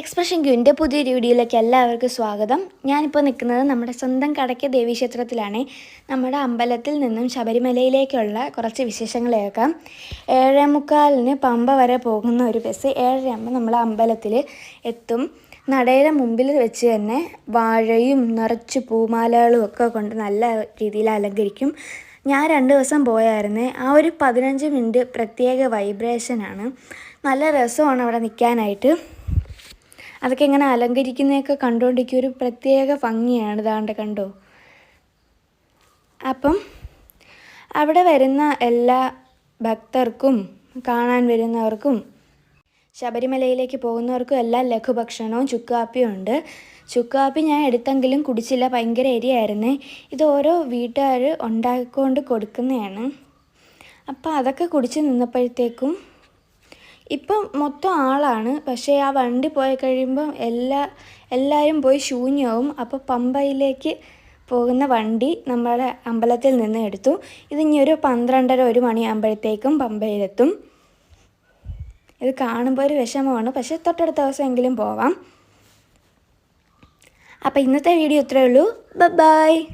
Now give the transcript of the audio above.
Expression ക്യൂവിന്റെ പുതിയൊരു വീഡിയോയിലേക്ക് എല്ലാവർക്കും സ്വാഗതം. ഞാനിപ്പോൾ നിൽക്കുന്നത് നമ്മുടെ സ്വന്തം കടയ്ക്ക് ദേവീക്ഷേത്രത്തിലാണ്. നമ്മുടെ അമ്പലത്തിൽ നിന്നും ശബരിമലയിലേക്കുള്ള കുറച്ച് വിശേഷങ്ങൾ കേൾക്കാം ഏഴേ മുക്കാലിന് പമ്പ വരെ പോകുന്ന ഒരു ബസ് ഏഴരയാകുമ്പോൾ നമ്മൾ അമ്പലത്തിൽ എത്തും. നടയുടെ മുമ്പിൽ വെച്ച് തന്നെ വാഴയും നിറച്ച് പൂമാലകളും ഒക്കെ കൊണ്ട് നല്ല രീതിയിൽ അലങ്കരിക്കും. ഞാൻ രണ്ട് ദിവസം പോയായിരുന്നേ. ആ ഒരു പതിനഞ്ച് മിനിറ്റ് പ്രത്യേക വൈബ്രേഷനാണ് നല്ല രസമാണ് അവിടെ നിൽക്കാനായിട്ട്. അതൊക്കെ ഇങ്ങനെ അലങ്കരിക്കുന്നതൊക്കെ കണ്ടുകൊണ്ടിരിക്കുക ഒരു പ്രത്യേക ഭംഗിയാണ്. ഇതാണ്ട് കണ്ടോ? അപ്പം അവിടെ വരുന്ന എല്ലാ ഭക്തർക്കും കാണാൻ വരുന്നവർക്കും ശബരിമലയിലേക്ക് പോകുന്നവർക്കും എല്ലാം ലഘുഭക്ഷണവും ചുക്കാപ്പിയും ഉണ്ട്. ചുക്കാപ്പി ഞാൻ എടുത്തെങ്കിലും കുടിച്ചില്ല. ഭയങ്കര എരിയായിരുന്നേ. ഇത് ഓരോ വീട്ടുകാർ ഉണ്ടാക്കിക്കൊണ്ട് കൊടുക്കുന്നതാണ്. അപ്പോൾ അതൊക്കെ കുടിച്ച് നിന്നപ്പോഴത്തേക്കും ഇപ്പം മൊത്തം ആളാണ്. പക്ഷേ ആ വണ്ടി പോയി കഴിയുമ്പം എല്ലാ എല്ലാവരും പോയി ശൂന്യവും. അപ്പോൾ പമ്പയിലേക്ക് പോകുന്ന വണ്ടി നമ്മുടെ അമ്പലത്തിൽ നിന്ന് എടുത്തു. ഇത് ഇനി ഒരു പന്ത്രണ്ടര ഒരു മണിയാകുമ്പോഴത്തേക്കും പമ്പയിലെത്തും. ഇത് കാണുമ്പോൾ ഒരു വിഷമമാണ്. പക്ഷേ തൊട്ടടുത്ത ദിവസമെങ്കിലും പോവാം. അപ്പോൾ ഇന്നത്തെ വീഡിയോ ഇത്രയേ ഉള്ളൂ. ബൈ